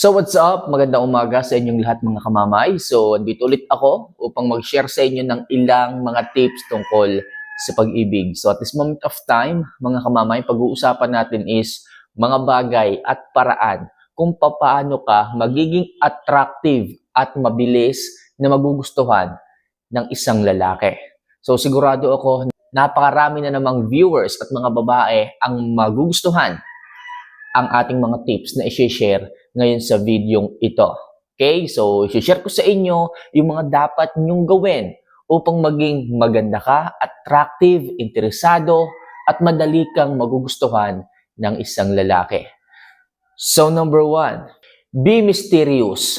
So what's up? Magandang umaga sa inyong lahat mga kamamay. So dito ulit ako upang mag-share sa inyo ng ilang mga tips tungkol sa pag-ibig. So at this moment of time, mga kamamay, pag-uusapan natin is mga bagay at paraan kung paano ka magiging attractive at mabilis na magugustuhan ng isang lalaki. So sigurado ako napakarami na namang viewers at mga babae ang magugustuhan ang ating mga tips na i-share ngayon sa video ito. Okay? So, i-share ko sa inyo yung mga dapat nyong gawin upang maging maganda ka, attractive, interesado, at madali kang magugustuhan ng isang lalaki. So, number one, be mysterious.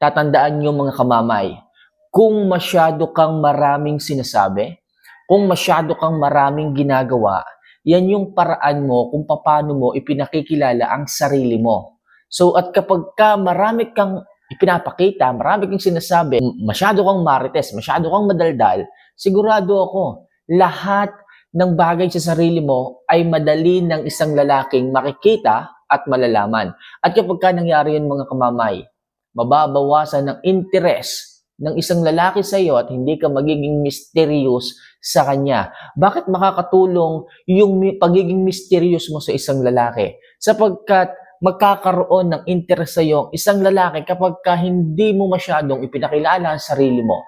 Tatandaan nyo mga kamamay, kung masyado kang maraming sinasabi, kung masyado kang maraming ginagawa, yan yung paraan mo kung paano mo ipinakikilala ang sarili mo. So at kapag ka marami kang ipinapakita, marami kang sinasabi, masyado kang marites, masyado kang madaldal, sigurado ako, lahat ng bagay sa sarili mo ay madali ng isang lalaking makikita at malalaman. At kapag ka nangyari yun mga kamamay, mababawasan ng interes ng isang lalaki sa iyo at hindi ka magiging mysterious sa kanya. Bakit makakatulong yung pagiging mysterious mo sa isang lalaki? Sapagkat magkakaroon ng interest sa iyo ang isang lalaki kapag ka hindi mo masyadong ipinakilala ang sarili mo.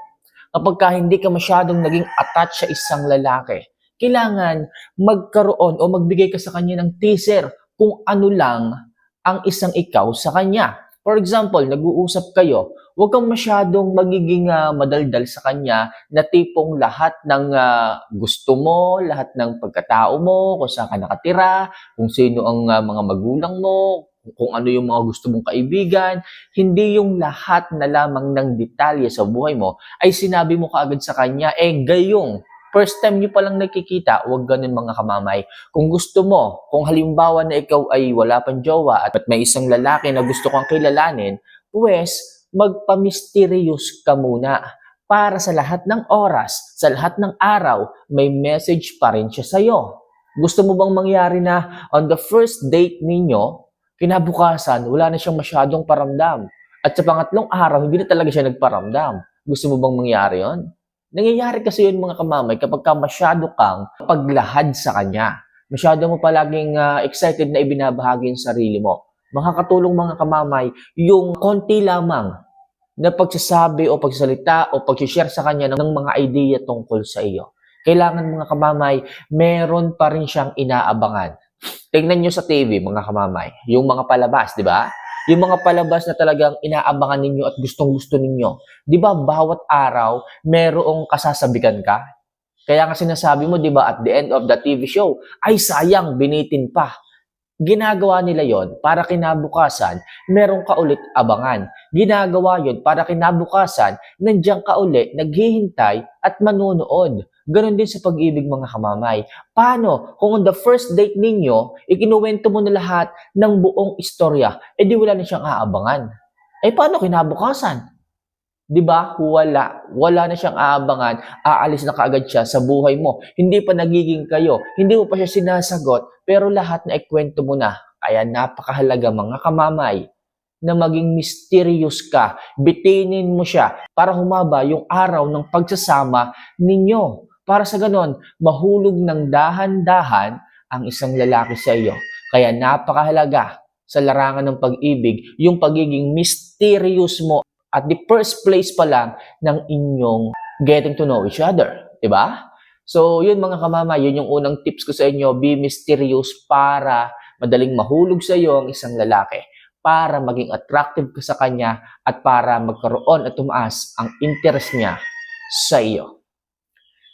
Kapag ka hindi ka masyadong naging attached sa isang lalaki. Kailangan magkaroon o magbigay ka sa kanya ng teaser kung ano lang ang isang ikaw sa kanya. For example, nag-uusap kayo, huwag kang masyadong magiging ah, madaldal sa kanya na tipong lahat ng ah, gusto mo, lahat ng pagkatao mo, kung saan ka nakatira, kung sino ang ah, mga magulang mo, kung ano yung mga gusto mong kaibigan, hindi yung lahat na lamang ng detalye sa buhay mo ay sinabi mo kaagad sa kanya, eh gayong first time nyo palang nakikita, huwag ganun mga kamamay. Kung gusto mo, kung halimbawa na ikaw ay wala pang jowa at may isang lalaki na gusto kang kilalanin, pues magpa-mysterious ka muna para sa lahat ng oras, sa lahat ng araw, may message pa rin siya sa'yo. Gusto mo bang mangyari na on the first date ninyo, kinabukasan, wala na siyang masyadong paramdam. At sa pangatlong araw, hindi na talaga siya nagparamdam. Gusto mo bang mangyari yon? Nangyayari kasi yun mga kamamay kapag ka masyado kang paglahad sa kanya. Masyado mo palaging ah, excited na ibinabahagi yung sarili mo. Makakatulong mga kamamay yung konti lamang na pagsasabi o pagsalita o pag-share sa kanya ng mga idea tungkol sa iyo. Kailangan mga kamamay, meron pa rin siyang inaabangan. Tingnan nyo sa TV, mga kamamay, yung mga palabas, di ba? Yung mga palabas na talagang inaabangan ninyo at gustong-gusto ninyo. Di ba, bawat araw, merong kasasabikan ka? Kaya nga sinasabi mo, di ba, at the end of the TV show, ay sayang, binitin pa. Ginagawa nila yon para kinabukasan, meron ka ulit abangan. Ginagawa yon para kinabukasan, nandiyan ka ulit, naghihintay at manunood. Ganon din sa pag-ibig mga kamamay. Paano kung on the first date ninyo, ikinuwento mo na lahat ng buong istorya, edi wala na siyang aabangan. Eh paano kinabukasan? 'Di ba? Wala. Wala na siyang aabangan. Aalis na kaagad siya sa buhay mo. Hindi pa nagiging kayo. Hindi mo pa siya sinasagot. Pero lahat na ikwento mo na. Kaya napakahalaga mga kamamay na maging mysterious ka. Bitinin mo siya para humaba yung araw ng pagsasama ninyo. Para sa ganon, mahulog ng dahan-dahan ang isang lalaki sa iyo. Kaya napakahalaga sa larangan ng pag-ibig, yung pagiging mysterious mo at the first place pa lang ng inyong getting to know each other. ba? So, yun mga kamama, yun yung unang tips ko sa inyo, be mysterious para madaling mahulog sa iyo ang isang lalaki, para maging attractive ka sa kanya at para magkaroon at tumaas ang interest niya sa iyo.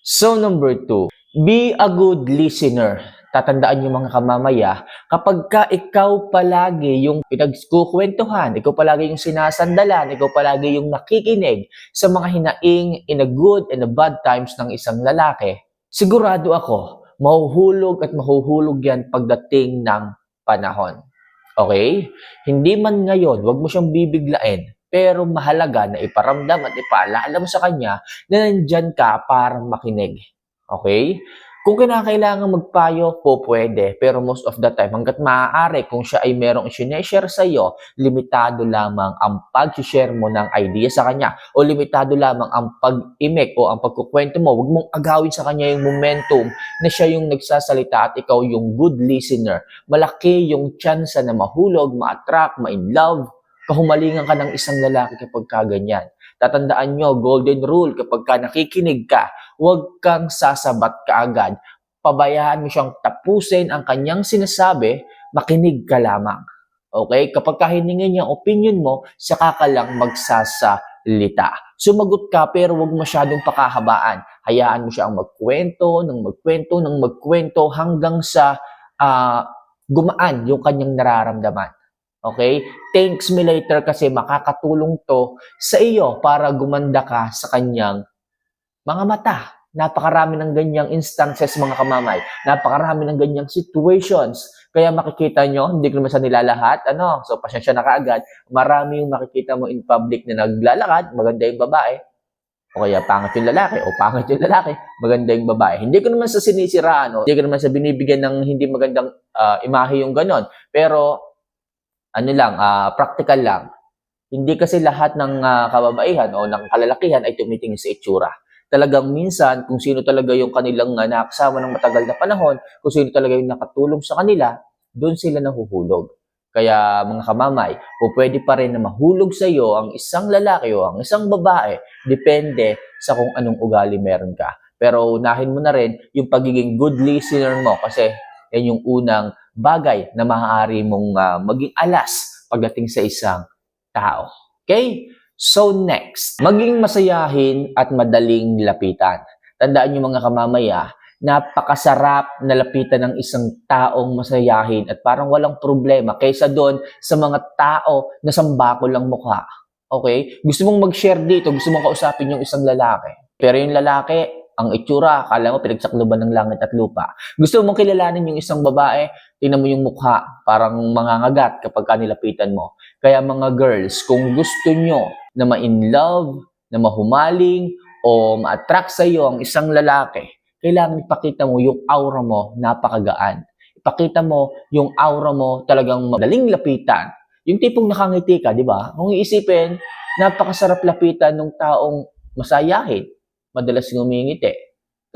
So, number two, be a good listener. Tatandaan yung mga kamamaya, kapag ka ikaw palagi yung pinagkukwentuhan, ikaw palagi yung sinasandalan, ikaw palagi yung nakikinig sa mga hinaing in a good and a bad times ng isang lalaki, sigurado ako, mahuhulog at mahuhulog yan pagdating ng panahon. Okay? Hindi man ngayon, wag mo siyang bibiglain, pero mahalaga na iparamdam at ipaalala mo sa kanya na nandyan ka para makinig. Okay? Kung kinakailangan magpayo, po pwede. Pero most of the time, hanggat maaari, kung siya ay merong sineshare sa iyo, limitado lamang ang pag-share mo ng idea sa kanya o limitado lamang ang pag-imik o ang pagkukwento mo. Huwag mong agawin sa kanya yung momentum na siya yung nagsasalita at ikaw yung good listener. Malaki yung chance na mahulog, ma-attract, ma-in love, kahumalingan ka ng isang lalaki kapag kaganyan. Tatandaan nyo, golden rule, kapag ka nakikinig ka, huwag kang sasabat kaagad. Pabayaan mo siyang tapusin ang kanyang sinasabi, makinig ka lamang. Okay? Kapag kahiningin niya opinion mo, saka ka lang magsasalita. Sumagot ka pero huwag masyadong pakahabaan. Hayaan mo siyang magkwento, ng magkwento, ng magkwento hanggang sa ah, gumaan yung kanyang nararamdaman. Okay? Thanks me later kasi makakatulong to sa iyo para gumanda ka sa kanyang mga mata. Napakarami ng ganyang instances mga kamamay. Napakarami ng ganyang situations. Kaya makikita nyo, hindi ko naman sa nilalahat, ano, so pasensya na kaagad, marami yung makikita mo in public na naglalakad, maganda yung babae, o kaya pangit yung lalaki, o pangit yung lalaki, maganda yung babae. Hindi ko naman sa sinisiraan, o hindi ko naman sa binibigyan ng hindi magandang ah, imahe yung ganon. Pero ano lang, ah, practical lang. Hindi kasi lahat ng ah, kababaihan o ng kalalakihan ay tumitingin sa itsura. Talagang minsan, kung sino talaga yung kanilang uh, nakasama ng matagal na panahon, kung sino talaga yung nakatulong sa kanila, doon sila nahuhulog. Kaya mga kamamay, po pwede pa rin na mahulog sa iyo ang isang lalaki o ang isang babae, depende sa kung anong ugali meron ka. Pero unahin mo na rin yung pagiging good listener mo kasi yan yung unang bagay na maaari mong ah, maging alas pagdating sa isang tao. Okay? So next, maging masayahin at madaling lapitan. Tandaan niyo mga kamamaya, napakasarap na lapitan ng isang taong masayahin at parang walang problema kaysa doon sa mga tao na sambako lang mukha. Okay? Gusto mong mag-share dito, gusto mong kausapin yung isang lalaki. Pero yung lalaki, ang itsura, akala mo pinagsakluban ng langit at lupa. Gusto mong kilalanin yung isang babae, tingnan mo yung mukha, parang mangangagat kapag kanilapitan mo. Kaya mga girls, kung gusto nyo na ma-in love, na mahumaling, o ma-attract sa iyo ang isang lalaki, kailangan ipakita mo yung aura mo napakagaan. Ipakita mo yung aura mo talagang madaling lapitan. Yung tipong nakangiti ka, di ba? Kung iisipin, napakasarap lapitan ng taong masayahin, madalas ngumingiti.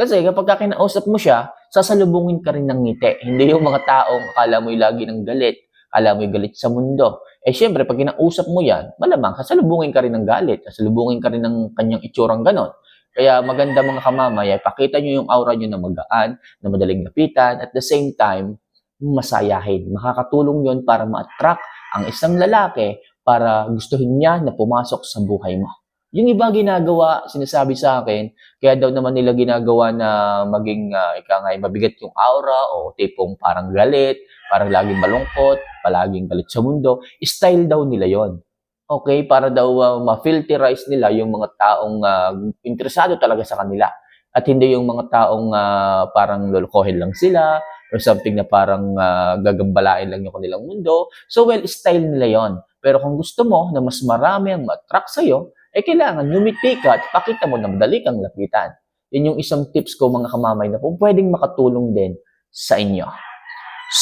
Kasi kapag ka kinausap mo siya, sasalubungin ka rin ng ngiti. Hindi yung mga taong akala mo'y lagi ng galit, akala mo'y galit sa mundo. Eh syempre, pag kinausap mo yan, malamang sasalubungin ka rin ng galit, sasalubungin ka rin ng kanyang itsurang ganon. Kaya maganda mga kamamaya, ipakita nyo yung aura nyo na magaan, na madaling lapitan, at the same time, masayahin. Makakatulong yon para ma-attract ang isang lalaki para gustuhin niya na pumasok sa buhay mo. Yung iba ginagawa, sinasabi sa akin, kaya daw naman nila ginagawa na maging uh, ika nga, mabigat yung aura o tipong parang galit, parang laging malungkot, palaging galit sa mundo. Style daw nila yon Okay, para daw uh, ma-filterize nila yung mga taong uh, interesado talaga sa kanila. At hindi yung mga taong uh, parang lulukohin lang sila or something na parang uh, gagambalain lang yung kanilang mundo. So, well, style nila yon Pero kung gusto mo na mas marami ang ma-attract sa'yo, eh kailangan lumiti ka at pakita mo na madali kang lapitan. Yan yung isang tips ko mga kamamay na po pwedeng makatulong din sa inyo.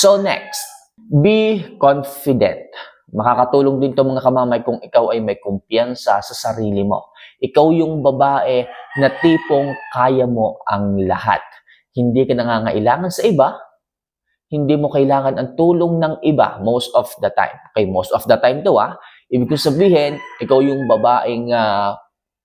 So next, be confident. Makakatulong din to mga kamamay kung ikaw ay may kumpiyansa sa sarili mo. Ikaw yung babae na tipong kaya mo ang lahat. Hindi ka nangangailangan sa iba, hindi mo kailangan ang tulong ng iba most of the time. Okay, most of the time to ah. Ibig sabihin, ikaw yung babaeng uh,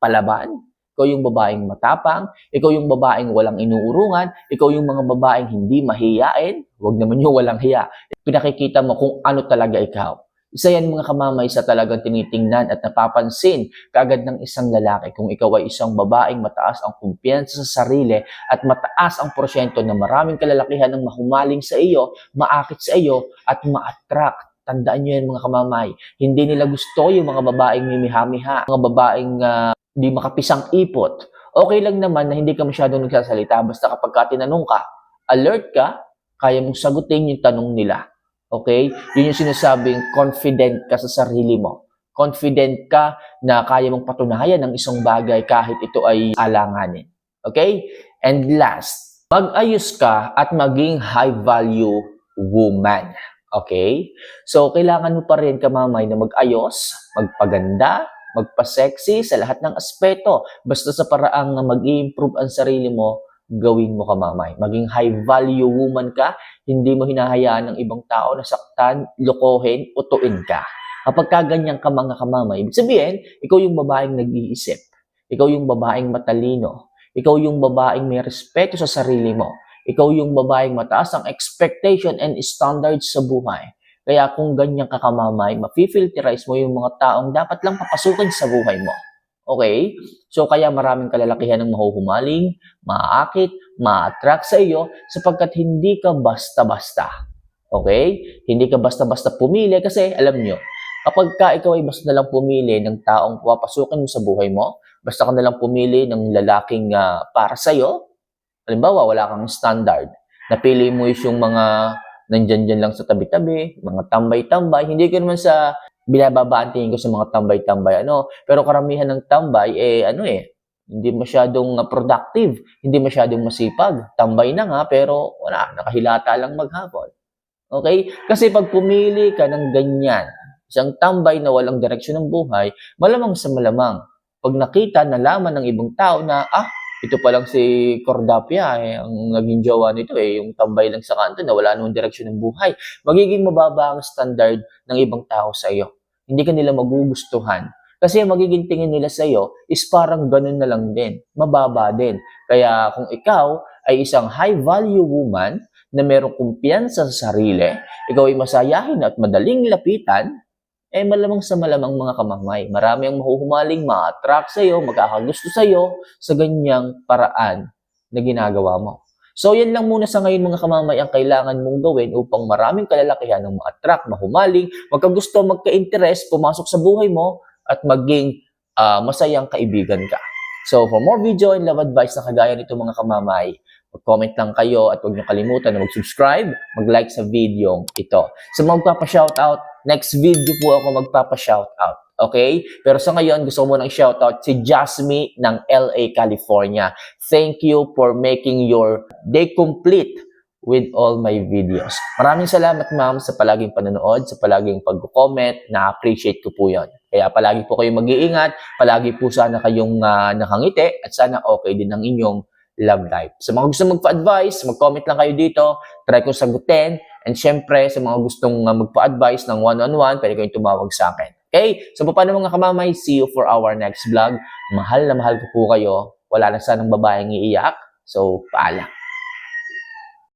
palaban, ikaw yung babaeng matapang, ikaw yung babaeng walang inuurungan, ikaw yung mga babaeng hindi mahiyain, huwag naman yung walang hiya. Pinakikita mo kung ano talaga ikaw. Isa yan mga kamamay sa talagang tinitingnan at napapansin kaagad ng isang lalaki. Kung ikaw ay isang babaeng mataas ang kumpiyansa sa sarili at mataas ang porsyento na maraming kalalakihan ng mahumaling sa iyo, maakit sa iyo at ma-attract Tandaan nyo yan mga kamamay. Hindi nila gusto yung mga babaeng mimihamiha, mga babaeng uh, makapisang ipot. Okay lang naman na hindi ka masyadong nagsasalita basta kapag ka tinanong ka, alert ka, kaya mong sagutin yung tanong nila. Okay? Yun yung sinasabing confident ka sa sarili mo. Confident ka na kaya mong patunayan ng isang bagay kahit ito ay alanganin. Okay? And last, Mag-ayos ka at maging high value woman. Okay? So, kailangan mo pa rin kamamay na mag-ayos, magpaganda, magpa-sexy sa lahat ng aspeto. Basta sa paraang na mag-improve ang sarili mo, gawin mo kamamay. Maging high value woman ka, hindi mo hinahayaan ng ibang tao na saktan, lokohin, utuin ka. Kapag kaganyan ka mga kamamay, ibig sabihin, ikaw yung babaeng nag-iisip. Ikaw yung babaeng matalino. Ikaw yung babaeng may respeto sa sarili mo. Ikaw yung babaeng mataas ang expectation and standards sa buhay. Kaya kung ganyan ka kamamay, mafi-filterize mo yung mga taong dapat lang papasukin sa buhay mo. Okay? So kaya maraming kalalakihan ng mahuhumaling, maaakit, ma-attract sa iyo sapagkat hindi ka basta-basta. Okay? Hindi ka basta-basta pumili kasi alam nyo, kapag ka ikaw ay basta na lang pumili ng taong papasukin mo sa buhay mo, basta ka na lang pumili ng lalaking ah, para sa iyo, halimbawa wala kang standard, napili mo yung mga nandyan dyan lang sa tabi-tabi, mga tambay-tambay, hindi ko naman sa binababaan tingin ko sa mga tambay-tambay, ano, pero karamihan ng tambay, eh, ano eh, hindi masyadong productive, hindi masyadong masipag, tambay na nga, pero wala, nakahilata lang maghapon. Okay? Kasi pag pumili ka ng ganyan, isang tambay na walang direksyon ng buhay, malamang sa malamang, pag nakita, nalaman ng ibang tao na, ah, ito pa lang si Cordapia, eh, ang naging jowa nito, eh, yung tambay lang sa kanto na wala namang direksyon ng buhay. Magiging mababa ang standard ng ibang tao sa iyo. Hindi ka nila magugustuhan. Kasi magiging tingin nila sa iyo is parang ganun na lang din. Mababa din. Kaya kung ikaw ay isang high value woman na merong kumpiyansa sa sarili, ikaw ay masayahin at madaling lapitan, eh malamang sa malamang mga kamamay. Marami ang mahuhumaling, ma-attract sa iyo, magkakagusto sa iyo sa ganyang paraan na ginagawa mo. So yan lang muna sa ngayon mga kamamay ang kailangan mong gawin upang maraming kalalakihan ng ma-attract, mahumaling, magkagusto, magka-interest, pumasok sa buhay mo at maging ah, masayang kaibigan ka. So for more video and love advice na kagaya nito mga kamamay, mag-comment lang kayo at huwag niyo kalimutan na mag-subscribe, mag-like sa video ito. Sa mga magpapa-shoutout, next video po ako magpapa-shoutout. Okay? Pero sa ngayon, gusto ko munang shoutout si Jasmine ng LA, California. Thank you for making your day complete with all my videos. Maraming salamat ma'am sa palaging panonood, sa palaging pag-comment. Na-appreciate ko po yon. Kaya palagi po kayong mag-iingat, palagi po sana kayong ah, nakangiti at sana okay din ang inyong love life. Sa mga gusto magpa-advise, mag-comment lang kayo dito. Try ko sagutin. And syempre, sa mga gustong uh, magpa-advise ng one-on-one, pwede kayong tumawag sa akin. Okay? So, paano mga kamamay? See you for our next vlog. Mahal na mahal ko po kayo. Wala na sanang babaeng iiyak. So, paalam.